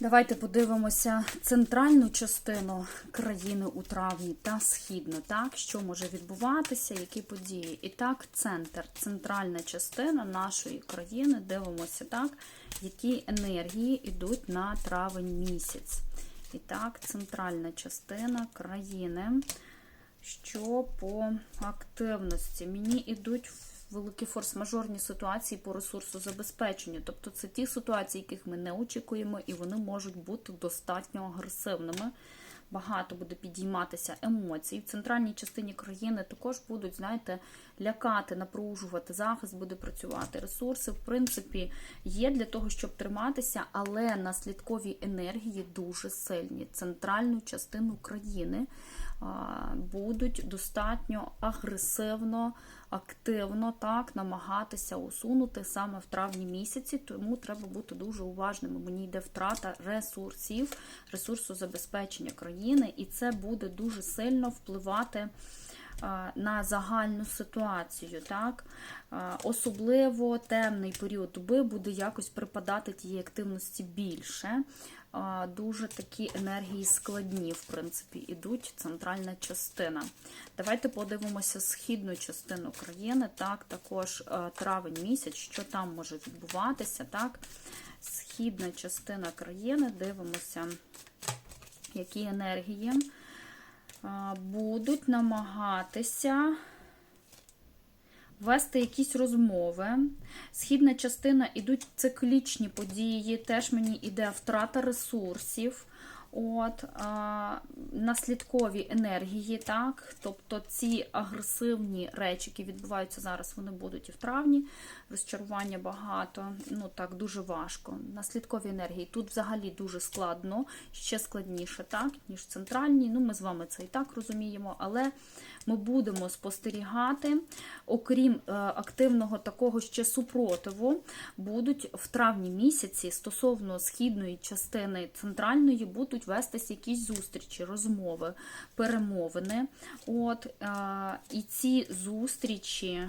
Давайте подивимося центральну частину країни у травні та східну, так, що може відбуватися, які події. І так, центр, центральна частина нашої країни, дивимося, так, які енергії йдуть на травень місяць. І так, центральна частина країни, що по активності. Мені йдуть великі форс-мажорні ситуації по ресурсу забезпечення. Тобто це ті ситуації, яких ми не очікуємо, і вони можуть бути достатньо агресивними. Багато буде підійматися емоцій. В центральній частині країни також будуть, знаєте, лякати, напружувати, захист буде працювати. Ресурси, в принципі, є для того, щоб триматися, але наслідкові енергії дуже сильні. Центральну частину країни будуть достатньо агресивно, активно так намагатися усунути саме в травні місяці, тому треба бути дуже уважними. Мені йде втрата ресурсів, ресурсу забезпечення країни, і це буде дуже сильно впливати. На загальну ситуацію, так особливо темний період доби буде якось припадати тієї активності більше. Дуже такі енергії складні, в принципі, ідуть центральна частина. Давайте подивимося східну частину країни, так, також травень місяць, що там може відбуватися. так, Східна частина країни, дивимося, які енергії будуть намагатися вести якісь розмови. Східна частина ідуть циклічні події, теж мені йде втрата ресурсів. От, а, наслідкові енергії, так, тобто ці агресивні речі, які відбуваються зараз, вони будуть і в травні. Розчарування багато, ну так, дуже важко. Наслідкові енергії тут взагалі дуже складно, ще складніше, так, ніж центральні. Ну, ми з вами це і так розуміємо, але ми будемо спостерігати, окрім е, активного такого ще супротиву, будуть в травні місяці стосовно східної частини центральної будуть вестись якісь зустрічі, розмови, перемовини. От, І ці зустрічі.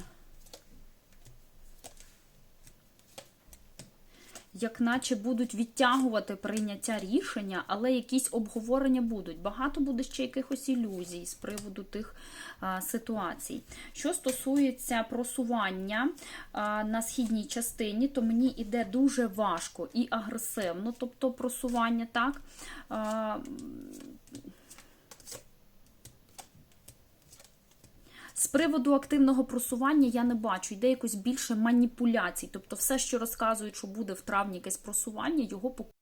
Як наче будуть відтягувати прийняття рішення, але якісь обговорення будуть. Багато буде ще якихось ілюзій з приводу тих а, ситуацій. Що стосується просування а, на східній частині, то мені йде дуже важко і агресивно, тобто просування так. А, З приводу активного просування я не бачу, йде якось більше маніпуляцій. Тобто, все, що розказують, що буде в травні якесь просування, його